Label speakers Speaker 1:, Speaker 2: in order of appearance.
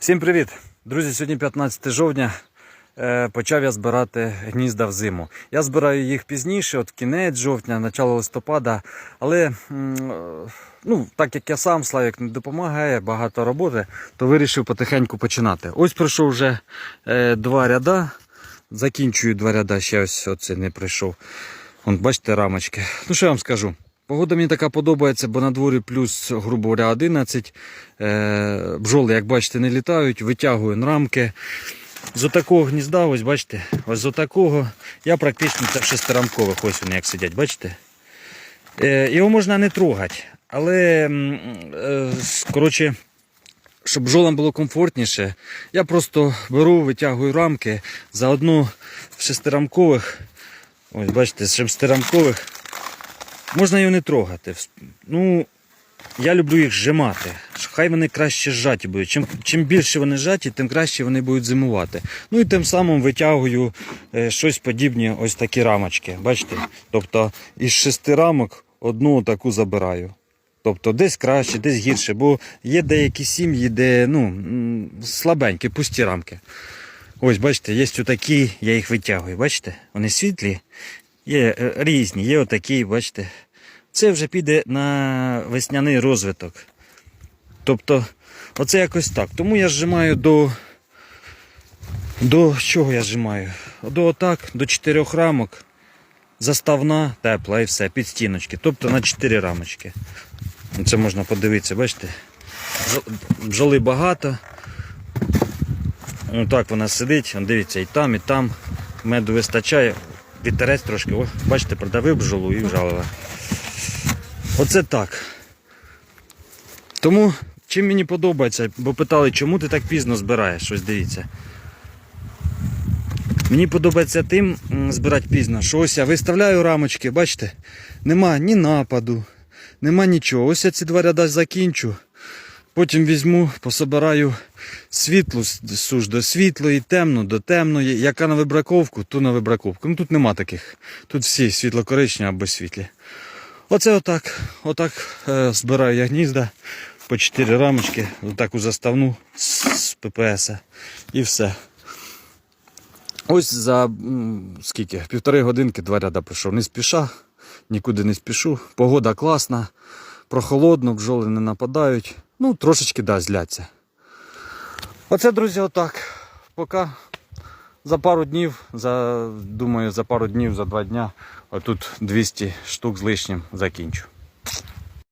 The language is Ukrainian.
Speaker 1: Всім привіт! Друзі, сьогодні 15 жовтня. Е, Почав я збирати гнізда в зиму. Я збираю їх пізніше, от кінець жовтня, начало листопада. Але ну, так як я сам Славік не допомагає, багато роботи, то вирішив потихеньку починати. Ось пройшов вже е, два ряда. Закінчую два ряда, ще ось оце не прийшов. Бачите, рамочки. Ну що я вам скажу? Погода мені така подобається, бо на дворі плюс, грубо говоря, 11. Е, бджоли, як бачите, не літають, витягую рамки. З отакого гнізда, ось бачите, ось з отакого. Я практично це в шестирамкових, ось вони як сидять, бачите? Е, його можна не трогати, але е, коротше, щоб бджолам було комфортніше, я просто беру, витягую рамки. Заодно в шестирамкових, ось бачите, з шестирамкових можна його не трогати. Ну, я люблю їх зжимати. Хай вони краще зжаті будуть. Чим, чим більше вони зжаті, тим краще вони будуть зимувати. Ну і тим самим витягую е, щось подібне, ось такі рамочки. Бачите? Тобто із шести рамок одну таку забираю. Тобто десь краще, десь гірше, бо є деякі сім'ї, де ну, слабенькі, пусті рамки. Ось, бачите, є отакі, я їх витягую. Бачите? Вони світлі, є е, різні, є отакі, бачите. Це вже піде на весняний розвиток. Тобто, оце якось так. Тому я зжимаю до. До чого я зжимаю? До отак, до чотирьох рамок. Заставна, тепла і все, під стіночки. Тобто на 4 рамочки. Це можна подивитися, бачите? Бджо- Бджоли багато. Отак вона сидить, дивіться, і там, і там. Меду вистачає. Вітерець трошки, о, бачите, продавив бджолу і вжалила. Оце так. Тому чим мені подобається, бо питали, чому ти так пізно збираєш, ось дивіться. Мені подобається тим збирати пізно, що ось я виставляю рамочки, бачите, нема ні нападу, нема нічого. Ось я ці два ряда закінчу. Потім візьму, пособираю світлу суш до світлої, темну до темної. Яка на вибраковку, ту на вибраковку. Ну тут нема таких. Тут всі світло-коричневі або світлі. Оце отак. Отак е, збираю я гнізда по 4 рамочки, отаку заставну з, ППС. І все. Ось за скільки? Півтори годинки два ряда пройшов. Не спіша, нікуди не спішу. Погода класна, прохолодно, бджоли не нападають. Ну, трошечки да, зляться. Оце, друзі, отак. Поки за пару днів, за, думаю, за пару днів, за два дня, отут 200 штук з лишнім закінчу.